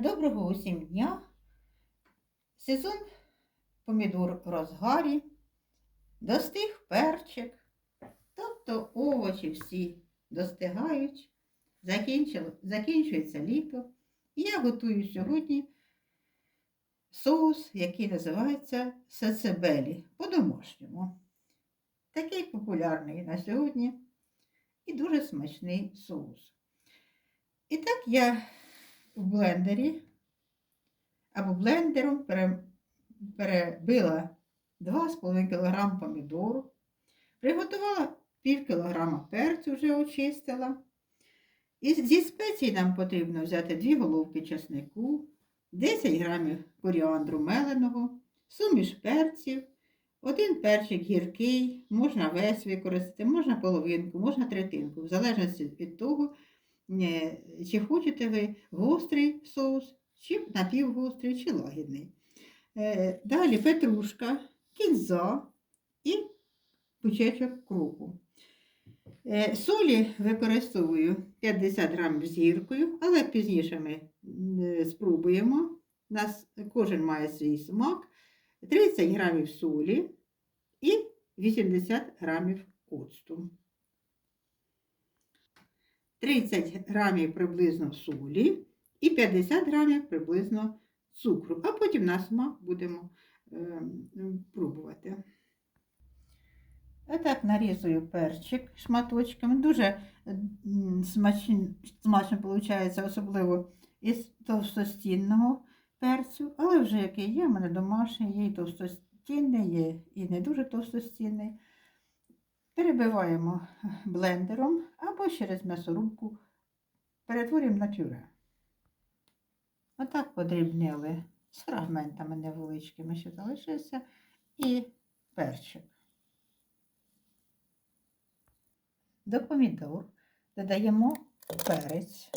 Доброго усім дня. Сезон помідор розгарі, достиг перчик, тобто овочі всі достигають, закінчується літо. І я готую сьогодні соус, який називається сацебелі по-домашньому. Такий популярний на сьогодні і дуже смачний соус. І так я в блендері або блендером перебила 2,5 кг помідору, приготувала пів кілограма перцю, вже очистила. І зі спецій нам потрібно взяти 2 головки чеснику, 10 грамів коріандру меленого, суміш перців, один перчик гіркий, можна весь використати, можна половинку, можна третинку, в залежності від того, чи хочете ви гострий соус, чи напівгострий, чи лагідний. Е, Далі петрушка, кінза і пучечок кропу. Е, Солі використовую 50 грамів з гіркою, але пізніше ми е, спробуємо. Нас кожен має свій смак. 30 грамів солі і 80 грамів оцту. 30 грамів приблизно солі і 50 грамів приблизно цукру, а потім на смак будемо е, пробувати. Отак нарізую перчик шматочками. Дуже смачно, смачно виходить, особливо із товстостінного перцю, але вже який є, в мене домашній, є і товстостінний, є і не дуже товстостінний. Перебиваємо блендером або через м'ясорубку перетворюємо на пюре. Отак подрібнили з фрагментами невеличкими, що залишився, і перчик. До помідор додаємо перець,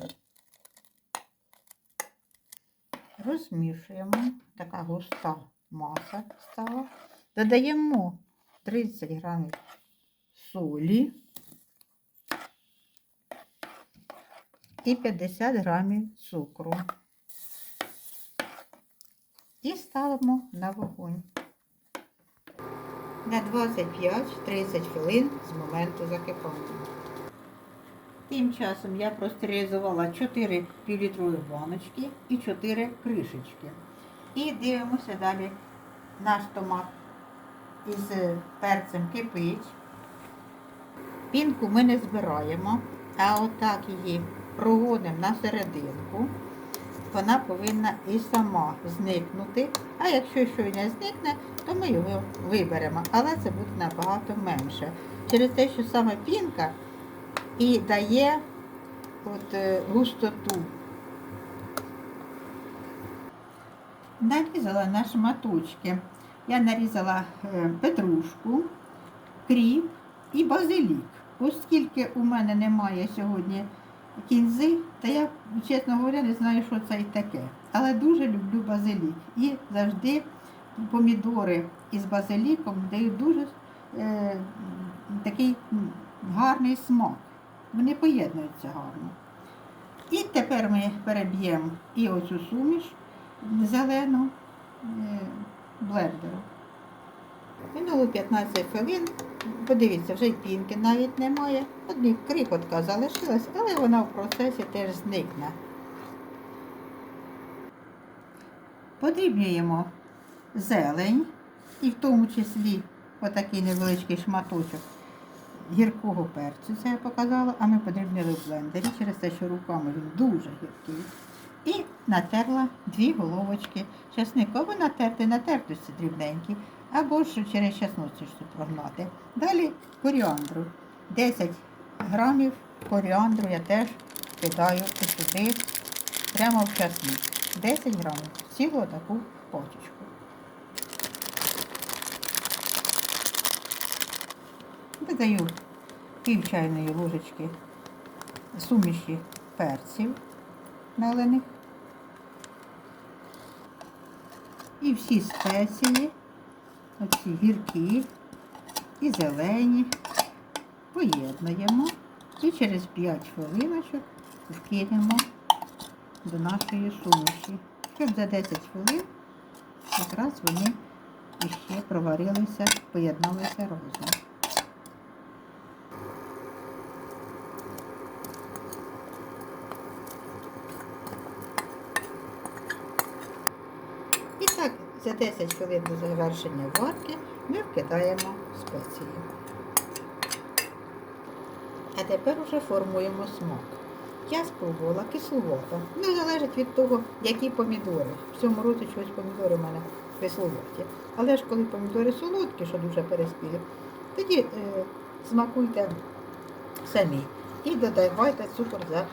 розмішуємо, така густа маса стала. Додаємо 30 грамів солі і 50 грамів цукру. І ставимо на вогонь на 25-30 хвилин з моменту закипання. Тим часом я простерилізувала 4 півлітрові баночки і 4 кришечки. І дивимося далі наш томат із перцем кипить. Пінку ми не збираємо, а отак її проводимо на серединку. Вона повинна і сама зникнути. А якщо щось не зникне, то ми його виберемо. Але це буде набагато менше. Через те, що саме пінка і дає от, е, густоту. Нарізала на шматочки. Я нарізала е, петрушку, кріп і базилік. Оскільки у мене немає сьогодні кінзи, та я, чесно говоря, не знаю, що це і таке. Але дуже люблю базилік. І завжди помідори із базиліком дають дуже е, такий гарний смак. Вони поєднуються гарно. І тепер ми переб'ємо і оцю суміш зелену е, блендером. Минуло 15 хвилин. Подивіться, вже й пінки навіть немає. Одні крихотка залишилась, але вона в процесі теж зникне. Подрібнюємо зелень і в тому числі отакий невеличкий шматочок гіркого перцю, це я показала, а ми подрібнили в блендері через те, що руками він дуже гіркий. І натерла дві головочки чеснику, або натерти на тертості дрібненькі, або ж через щоб прогнати. Далі коріандру. 10 грамів коріандру я теж кидаю сюди, прямо в часник. 10 грамів, цілу таку пачечку. Додаю пів чайної ложечки суміші перців мелених. І всі спеції, оці гіркі і зелені, поєднуємо і через 5 хвилиночок вкинемо до нашої суміші. Щоб за 10 хвилин якраз вони іще проварилися, поєдналися разом. І так, за 10 хвилин до завершення варки ми вкидаємо спеції. А тепер уже формуємо смак. Я спробувала кисловата. Не залежить від того, які помідори. В цьому році чогось помідори в мене кисловаті. Але ж коли помідори солодкі, що дуже переспілі, тоді е, смакуйте самі і додавайте цукор за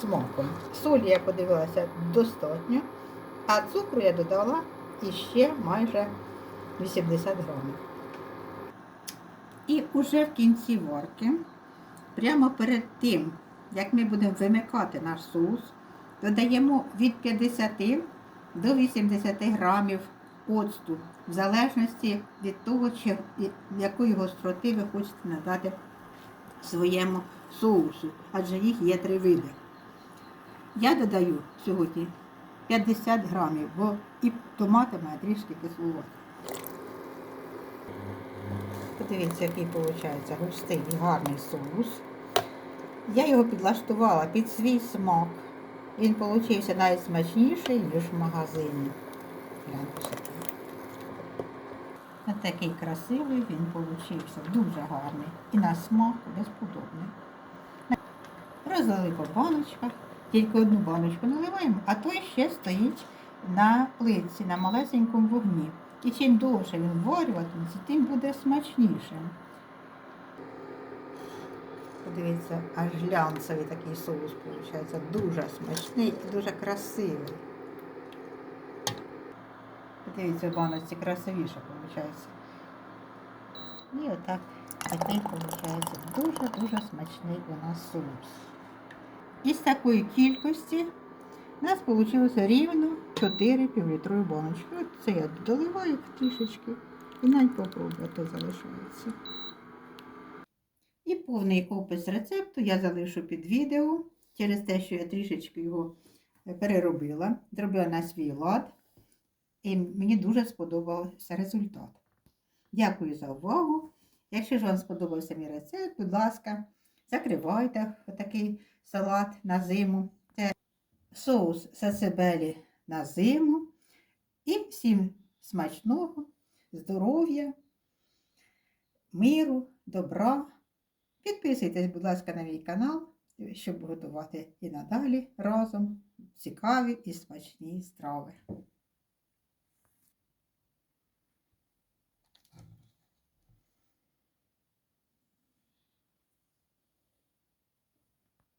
смаком. Солі я подивилася достатньо, а цукру я додала іще майже 80 грамів. І уже в кінці варки, прямо перед тим, як ми будемо вимикати наш соус, додаємо від 50 до 80 грамів оцту, в залежності від того, чи, якої гостроти ви хочете надати своєму соусу, адже їх є три види. Я додаю сьогодні 50 грамів, бо і томати має трішки кисловато. Подивіться, який виходить густий і гарний соус. Я його підлаштувала під свій смак. Він получився навіть смачніший, ніж в магазині. Гляньте. Ось такий красивий він получився, дуже гарний. І на смак безподобний. Розлили по баночках, тільки одну баночку наливаємо, а той ще стоїть на плитці, на малесенькому вогні. І чим довше він варюватиметься, тим буде смачнішим. Подивіться, аж глянцевий такий соус виходить. Дуже смачний і дуже красивий. Подивіться, баночці красивіше виходить. І отак такий виходить дуже-дуже смачний у нас соус. Із такої кількості у нас вийшло рівно 4 півлітрові баночки. От це я доливаю трішечки і навіть попробую, то залишається. І повний опис рецепту я залишу під відео через те, що я трішечки його переробила, зробила на свій лад. І мені дуже сподобався результат. Дякую за увагу. Якщо ж вам сподобався мій рецепт, будь ласка, закривайте отакий салат на зиму. Це соус сацебелі на зиму. І всім смачного, здоров'я, миру, добра. Підписуйтесь, будь ласка, на мій канал, щоб готувати і надалі разом цікаві і смачні страви.